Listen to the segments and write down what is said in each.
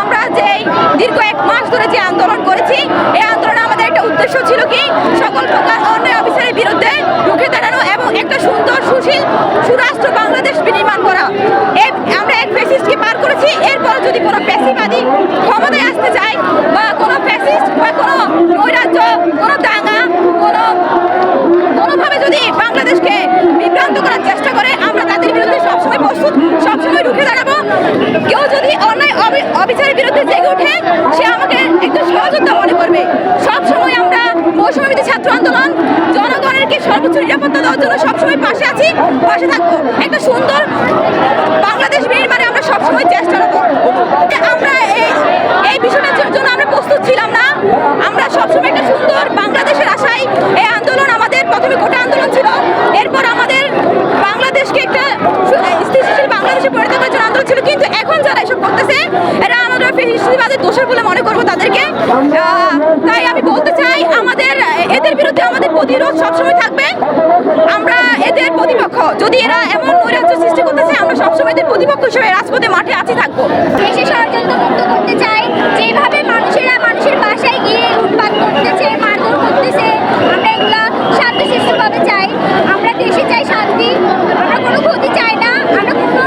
আমরা যে দীর্ঘ এক মাস ধরে যে আন্দোলন করেছি, এই আন্দোলনে আমাদের একটা উদ্দেশ্য ছিল কি? সকল প্রকার অন্যায় অফিসারের বিরুদ্ধে রুখে দাঁড়ানো এবং একটা সুন্দর সুশীল সুরাষ্ট্র বাংলাদেশ বিনির্মাণ করা এই আমরা এক ফ্যাসিস্টকে পার করেছি এরপর যদি কোনো ফ্যাসিবাদী ক্ষমতায় আসতে চায় বা কোনো ফ্যাসিস্ট বা কোনো নৈরাজ্য কোনো দাঙ্গা কোনো কোনোভাবে যদি বাংলাদেশকে বিভ্রান্ত করার চেষ্টা করে আমরা তাদের বিরুদ্ধে সবসময় প্রস্তুত সবসময় রুখে দাঁড়াবো কেউ যদি অন্যায় অবি- অবিচারের বিরুদ্ধে জেগে ওঠে সে আমাকে একটু সহযোদ্ধা মনে করবে সবসময় আমরা মৌসুমীতে ছাত্র আন্দোলন জনগণেরকে সর্বোচ্চ নিরাপত্তা দেওয়ার জন্য সবসময় পাশে আছি, পাশে থাকব। একটা সুন্দর বাংলাদেশ নির্মাণে আমরা সবসময় চেষ্টা করব আমরা এই এই বিষয়টার জন্য আমরা প্রস্তুত ছিলাম না। আমরা সবসময় একটা সুন্দর বাংলাদেশের আশায় এই আন্দোলন আমাদের প্রথমে গোটা আন্দোলন ছিল। এরপর আমাদের বাংলাদেশকে একটা স্থিতিশীল বাংলাদেশে পরিণত করার জন্য আন্দোলন ছিল। কিন্তু এখন যারা এসব করতেছে, এরা আমরা ফিরিস্তিবাদের দোষর বলে মনে করব তাদেরকে। তাই আমি বলতে চাই, আমাদের, এদের বিরুদ্ধে আমাদের প্রতিরোধ সবসময় থাকবে। প্রতিপক্ষ যদি এরা এমন নৈরাজ্য সৃষ্টি করতেছে, আমরা সবসময় প্রতিপক্ষ হিসেবে রাজপথে মাঠে আছি থাকব। দেশে ষড়যন্ত্র মুক্ত করতে চাই যেভাবে মানুষেরা মানুষের বাসায় গিয়ে উৎপাদ করতেছে মারধর করতেছে আমরা এগুলা শান্তিশিষ্টভাবে চাই আমরা দেশে চাই শান্তি আমরা কোনো ক্ষতি চাই না আমরা কোনো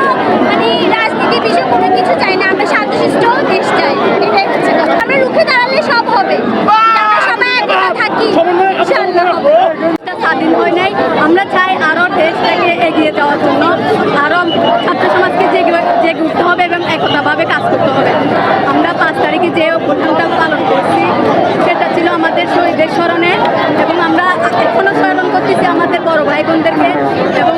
মানে রাজনীতি বিষয়ে কোনো কিছু চাই না আমরা শান্তিশিষ্ট দেশ চাই এটাই হচ্ছে কথা। আমরা রুখে দাঁড়ালে সব হবে আমরা সবাই একসাথে থাকি ইনশাআল্লাহ হবে দেশটা স্বাধীন হয় নাই আমরা চাই আরও দেশটাকে এগিয়ে যাওয়ার জন্য, আরও ছাত্র সমাজকে যে জেগে উঠতে হবে এবং একতাভাবে কাজ করতে হবে। আমরা পাঁচ তারিখে যে অভ্যুত্থানটা পালন করছি, সেটা ছিল আমাদের শহীদের স্মরণে এবং আমরা এখনও স্মরণ করতেছি আমাদের বড় ভাই বোনদেরকে এবং